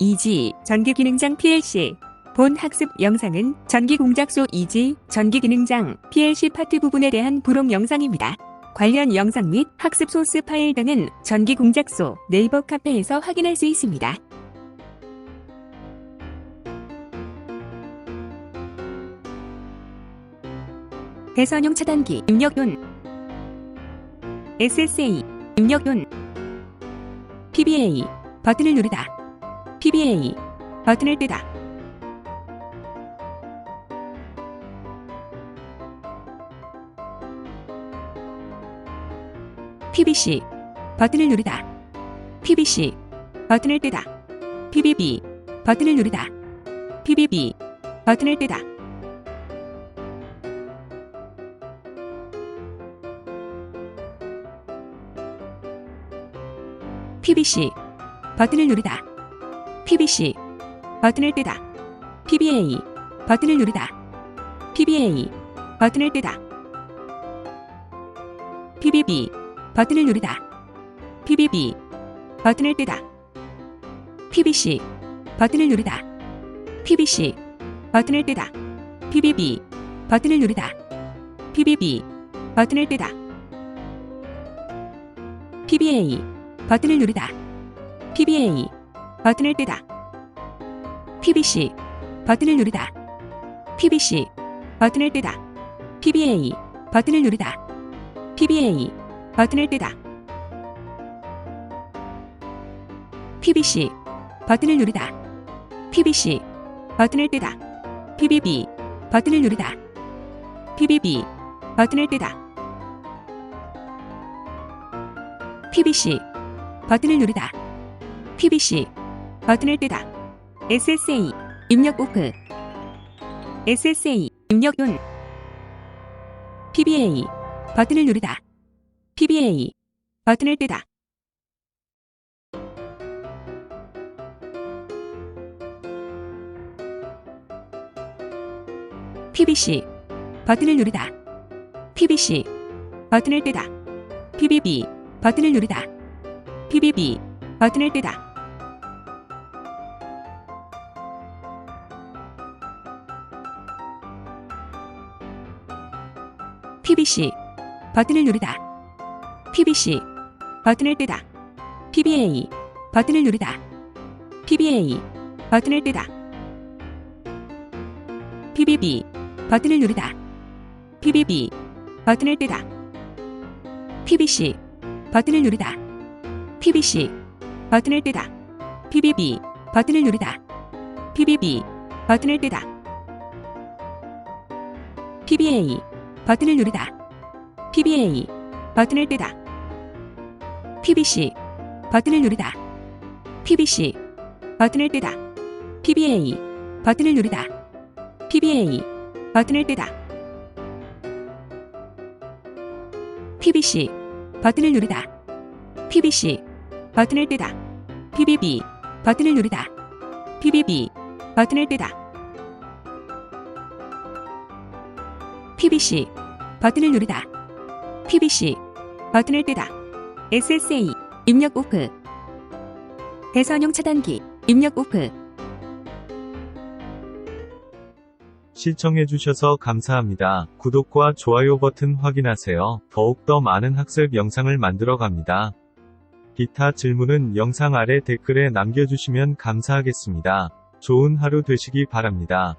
2G 전기기능장 PLC 본 학습 영상은 전기공작소 2G 전기기능장 PLC 파트 부분에 대한 부록 영상입니다. 관련 영상 및 학습 소스 파일 등은 전기공작소 네이버 카페에서 확인할 수 있습니다. 대선용 차단기 입력돈 SSA 입력돈 PBA 버튼을 누르다 PBA 버튼을 뜨다. PBC 버튼을 누르다. PBC 버튼을 뜨다. PBB 버튼을 누르다. PBB 버튼을 뜨다. PBC 버튼을 누르다 PBC 버튼을 뜨다 PBA 버튼을 누르다 PBA 버튼을 뜨다 PBB 버튼을 누르다 PBB 버튼을 뜨다 PBC 버튼을 누르다 PBC 버튼을 뜨다 PBB 버튼을 누르다 PBB 버튼을 뜨다 PBA 버튼을 누르다 PBA 버튼을 뜨다 PBC 버튼을 누르다 PBC 버튼을 뜨다 PBA 버튼을 누르다 PBA 버튼을 뜨다 PBC 버튼을 누르다 PBC 버튼을 뜨다 PBB 버튼을 누르다 PBB 버튼을 뜨다 PBC 버튼을 누르다 PBC 버튼을 뜨다. SSA 입력 오프 SSA 입력돈 PBA 버튼을 누르다. PBA 버튼을 뜨다. PBC 버튼을 누르다. PBC 버튼을 뜨다. PBB 버튼을 누르다. PBB 버튼을 뜨다 PBC 버튼을 누르다 PBC 버튼을 뜨다 PBA 버튼을 누르다 PBA 버튼을 뜨다 PBB 버튼을 누르다 PBB 버튼을 뜨다 PBC 버튼을 누르다 PBC 버튼을 뜨다 PBB 버튼을 누르다 PBB 버튼을 뜨다 PBA 버튼을 누르다. PBA 버튼을 뜨다. PBC 버튼을 누르다. PBC 버튼을 뜨다. PBA 버튼을 누르다. PBA 버튼을 뜨다. PBC 버튼을 누르다. PBC 버튼을 뜨다. PBB 버튼을 누르다. PBB 버튼을 뜨다 PBC 버튼을 누르다 PBC 버튼을 뜨다 SSA 입력 오프 대선용 차단기 입력 오프 시청해주셔서 감사합니다. 구독과 좋아요 버튼 확인하세요. 더욱더 많은 학습 영상을 만들어 갑니다. 기타 질문은 영상 아래 댓글에 남겨주시면 감사하겠습니다. 좋은 하루 되시기 바랍니다.